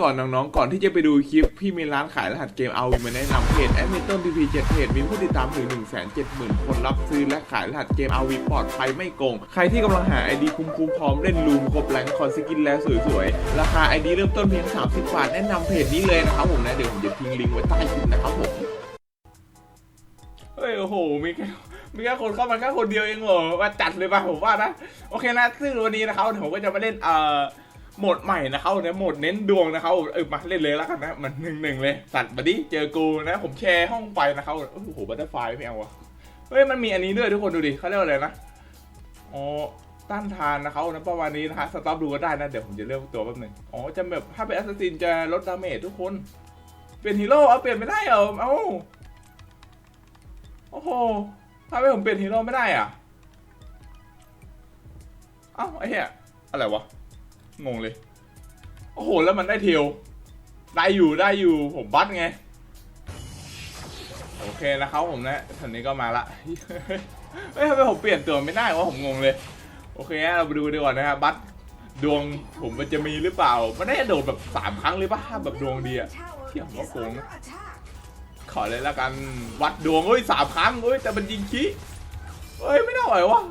ก่อนน้องๆ ก่อนที่จะไปดูคลิป พี่มีร้านขายรหัสเกมเอามาแนะนำเพจแอดมินต้นทีพีเจ็ดเพจมีผู้ติดตามถึง 1 7 0 0 0 0 คนรับซื้อและขายรหัสเกมเอาวีปลอดภัยไม่โกง ใครที่กำลังหาไอดีคุ้มๆพร้อมเล่นลูมครบแรงคอนสกินแล้วสวยๆ ราคาไอดีเริ่มต้นเพียง 30 บาท แนะนำเพจนี้เลยนะครับผมนะ เดี๋ยวผมจะทิ้งลิงก์ไว้ใต้คลิปนะครับผม เฮ้ยโอ้โหมีแค่มีแค่คนเข้ามาแค่คนเดียวเองเหรอว่าจัดเลยป่ะผมว่านะ โอเคนะซึ่งวันนี้นะครับผมก็จะมาเล่นเอ่อ โหมดใหม่นะครับนะโหมดเน้นดวงนะครับเออมาเล่นเลยแล้วกันนะมันหนึ่งหนึ่งเลย สัตว์บัดดี้เจอกูนะ ผมแชร์ห้องไปนะครับโอ้โหบัตเตอร์ไฟไม่เอาวะเฮ้ยมันมีอันนี้ด้วยทุกคนดูดิเขาเรียกว่าอะไรนะอ๋อต้านทานนะครับนะประมาณนี้นะฮะสต็อปดูก็ได้นะเดี๋ยวผมจะเลือกตัวแป๊บหนึงอ๋อจะแบบถ้าเป็นแอสซัสซินจะลดดาเมจทุกคน เปลี่ยนฮีโร่เอาเปลี่ยนไม่ได้เหรอเอ้าโอ้โหทำไมผมเปลี่ยนฮีโร่ไม่ได้อะเอ้าไอ้เหี้ยอะไรวะ งงเลย โอ้โห แล้วมันได้เทล ได้อยู่ได้อยู่ ผมบัตไง โอเคนะครับผมนะทันนี้ก็มาละ เฮ้ยทำไมผมเปลี่ยนตัวไม่ได้วะผมงงเลย โอเคเราไปดูดีกว่านะครับบัตดวงผมมันจะมีหรือเปล่า มันได้โดดแบบสามครั้งเลยปะแบบดวงดีอะเที่ยวหัวโกงนะขอเลยละกัน วัดดวงเฮ้ยสามครั้งเฮ้ยแต่มันยิงขี้เฮ้ยไม่ได้ไหววะ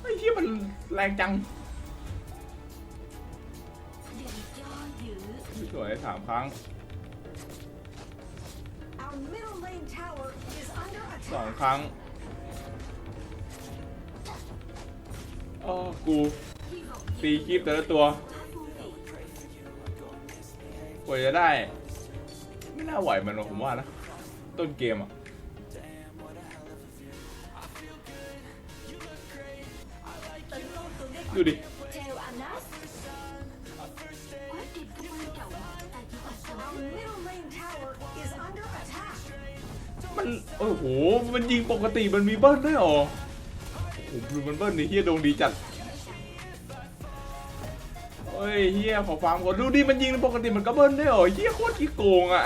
ไอ้ที่มันแรงจัง สวยสามครั้งสองครั้งโอ้กูตีคลิปแต่ละตัวกว่าจะได้ ไม่น่าไหวมันหรอกผมว่านะ ต้นเกมอะดูดิ มันโอ้โห มันยิงปกติมันมีเบิ้ลด้วยหรอโอ้โหดูมันเบิ้ลดิเฮียดวงดีจัดเฮ้ยเฮียขอฟังก่อนดูดิมันยิงปกติมันก็เบิ้ลด้วยหรอเฮียโคตรขี้โกงอะ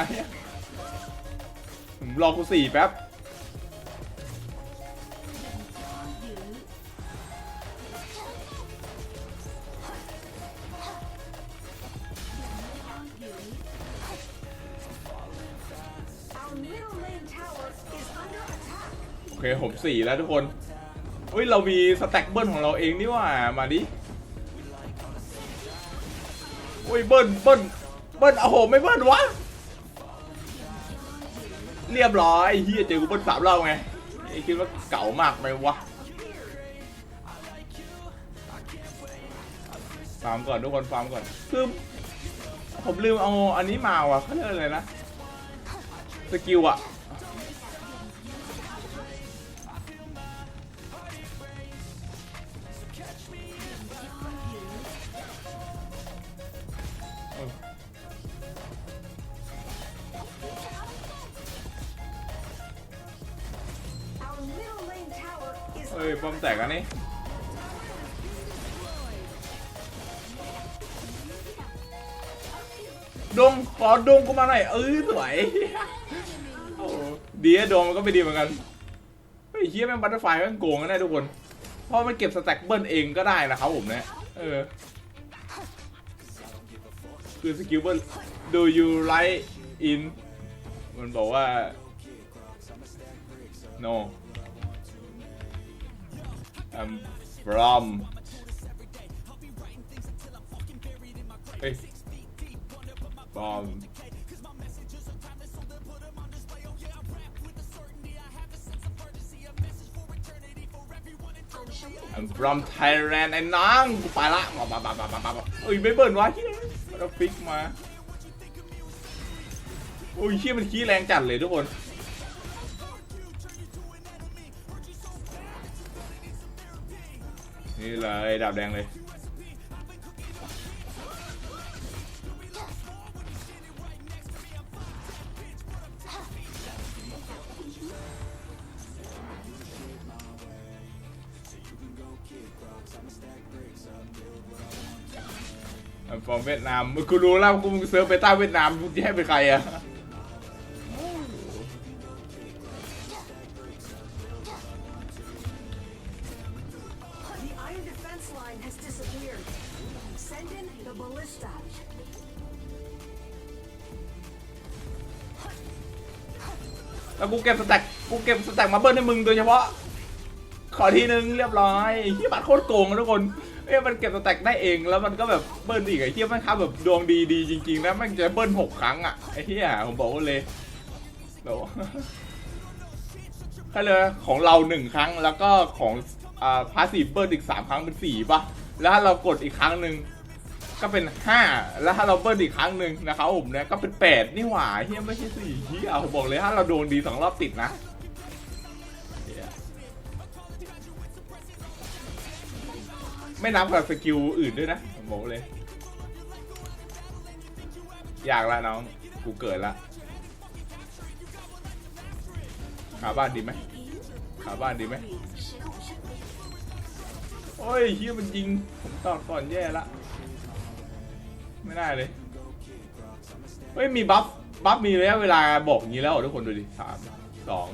ผมรอกูสี่แป๊บ อเคผมสี่แล้วทุกคนเฮ้ยเรามีสแต็กเบิ้ลของเราเองนี่ว่า มาดิโอ้ยเบิ้ลเบิ้ลเบิ้ลโอ้โหไม่เบิ้ลวะ เรียบร้อยเฮียเจอกูเบิ้ลสามรอบไงไอ้คิดว่าเก่ามากไหมวะฟาร์มก่อนทุกคนฟาร์มก่อนคือผมลืมเอาอันนี้มาว่ะเขาเรียกอะไรนะสกิลอะ ฮ้ยปอมแตกอันนี้ดงขอดงกูมาหน่อยเออสวยดีอะดงมันก็ไม่ดีเหมือนกันเฮ้ยเฮียแม่งบัตเตอร์ไฟแม่งโกงกันแน่ทุกคนเพราะมันเก็บสแต็กเบิลเองก็ได้นะครับผมเนี่ยเออคือสกิลเบิล do you like in มันบอกว่า no I'm from เฮ้ย from I'm from Thailand ไอ้น้องกูไปละมามามามามามาเอ้ยไม่เบิร์นวะเฮียมันเอาฟิกมา โอ้ยเฮียมันขี้แรงจัดเลยทุกคน นี่เลยดาบแดงเลย I'm from เวียดนามมึงกูรู้แล้วกูมึงเซิร์ฟไปใต้เวียดนามมึงจะให้เป็นใครอะ แล้วกูเก็บสแต็กกูเก็บสแต็กมาเบิร์นให้มึงโดยเฉพาะ ขอทีนึงเรียบร้อยที่บัตรโคตรโกงทุกคนเอ้ยมันเก็บสแต็กได้เองแล้วมันก็แบบเบิร์นอีกไอ้ทียมันค้าแบบดวงดีดีจริงๆนะมันจะเบิร์นหกครั้งอะไอ้ที่อะผมบอกเลยเดี๋ยวก็เลยของเราหนึ่งครั้งแล้วก็ของอ่าพาสซีเบิร์นอีกสามครั้งเป็นสี่ป่ะแล้วเรากดอีกครั้งหนึ่ง ก็เป็น 5 แล้วถ้าเราเบิ้ลอีกครั้งหนึ่งนะครับผมเนี่ยก็เป็น 8 นี่หว่าเฮียไม่ใช่สี่เฮียผมบอกเลยถ้าเราโดนดีสองรอบติดนะไม่นับกับสกิลอื่นด้วยนะผมบอกเลย อยากละน้อง กูเกิดละขาบ้านดีไหมขาบ้านดีไหมโอ้ยเฮียมันยิง ผมตอบก่อนแย่ละ ไม่ได้เลย เฮ้ยมีบัฟ บัฟมีระยะเวลาบอกอย่างนี้แล้วทุกคนดูดิสามสอง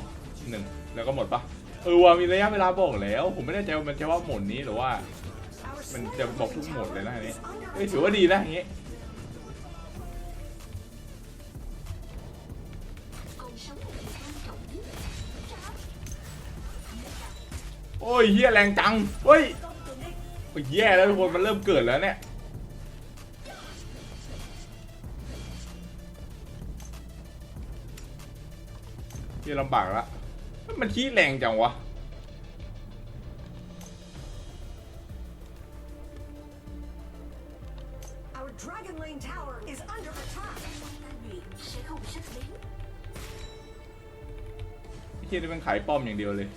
หนึ่งแล้วก็หมดปะเออมีระยะเวลาบอกแล้ว ผมไม่แน่ใจว่ามันจะว่าหมดนี้หรือว่า มันจะบอกทุกหมดเลยนะอันี้เฮ้ยถือว่าดีนะอย่างงี้โอ้ยเฮียแรงจังเฮ้ยแย่แล้วทุกคนมันเริ่มเกิดแล้วเนี่ย ที่ลำบากละมันขี้แรงจังวะเฮียนี่เป็นขายป้อมอย่างเดียวเลย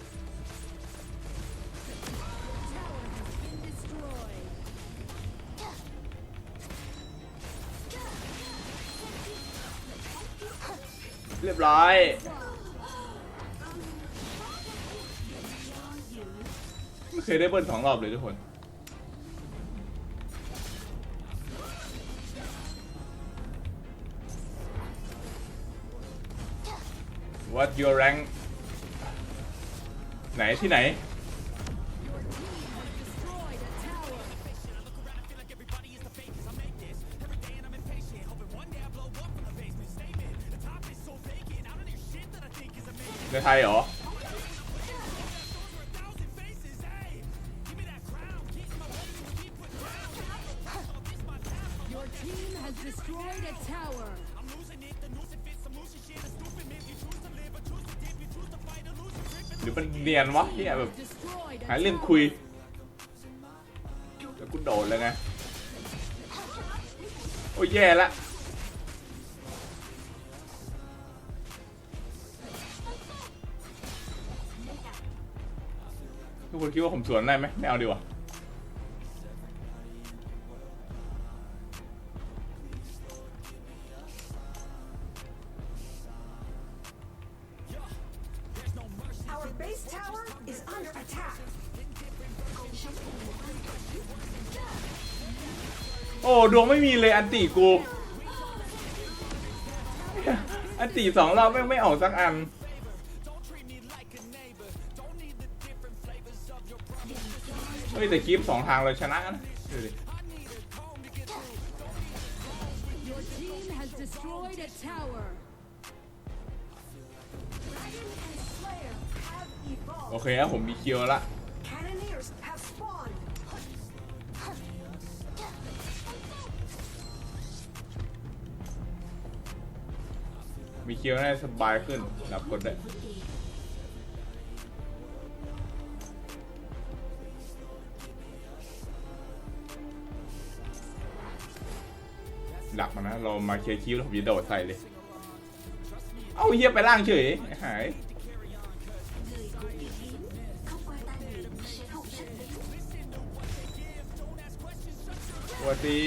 เรียบร้อย เคยได้เบิ้ลสองรอบเลยทุกคน What your rank ไหนที่ไหน ในไทยเหรอ รือมันเนียนวะที่แบบหาเรื่องคุย แล้วกูโดดแล้วไง โอ้ยแย่ละทุกคนคิดว่าผมสวนได้ไหมไม่เอาดีกว่า tower is under attack. โอ้ดวงไม่มีเลยอันตีกู อันตีสองรอบไม่ไม่ออกสักอัน เฮ้ยแต่คลิปสองทางเราชนะนะดูดิ โอ evolved. เคครับผมมีคิวละ Cannoneers have spawned. มีคิวน่าจะสบายขึ้นรับกดได้ vấn đề หลักมานะ เรามาเคลียร์คิวแล้วผมจะโดดใส่เลย เอ้าเฮียไปล่างเฉยหาย วัสดี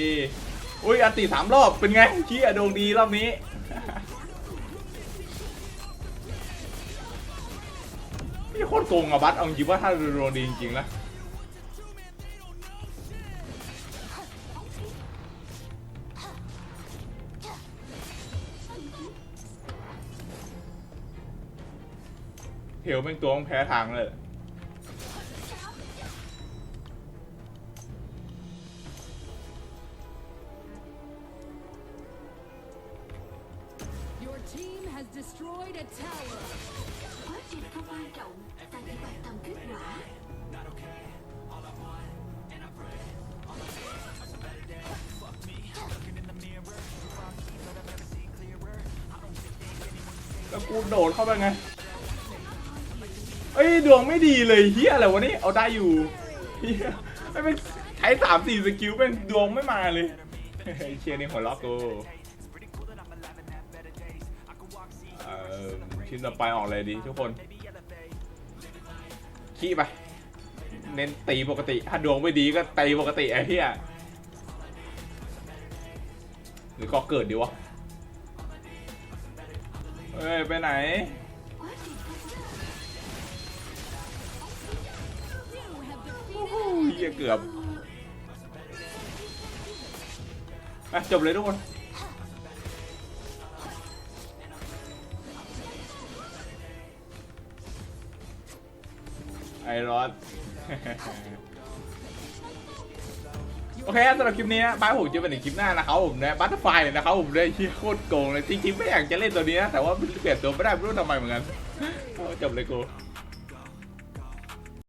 อุ้ยอันติสามรอบเป็นไงเชี่ยดวงดีรอบนี้นี่โคตรโกงอะบัสเอาจริงว่าถ้าดวงดีจริงๆนะเฮลเป็นตัวต้องแพ้ทางเลย team has destroyed a tower. Quá trình không quan trọng tại chỉ quan tâm kết quả แล้วกูโดดเข้าไปไงเอ้ยดวงไม่ดีเลยเฮียอะไรวะนี่เอาได้อยู่เฮียไม่เป็นใช้สามสี่สกิลเป็นดวงไม่มาเลยเชียร์นี่หัวล็อกกู อชิ้นต่อไปออกเลยดีทุกคน ขี้ไป เน้นตีปกติ ถ้าดวงไม่ดีก็ตีปกติไอ้เฮียหรือก็เกิดดีวะ เฮ้ย ไปไหนพี่เกือบ อะ จบเลยทุกคน ไอรอนโอเคสำหรับคลิปนี้นะบ้านผมจะเป็นในคลิปหน้านะครับผมนะบัตเตอร์ไฟเลยนะครับผมเลยที่โคตรโกงเลยจริงๆไม่อยากจะเล่นตัวนี้นะแต่ว่าเปลี่ยนตัวไม่ได้ไม่รู้ทำไมเหมือนกันจบเลยกู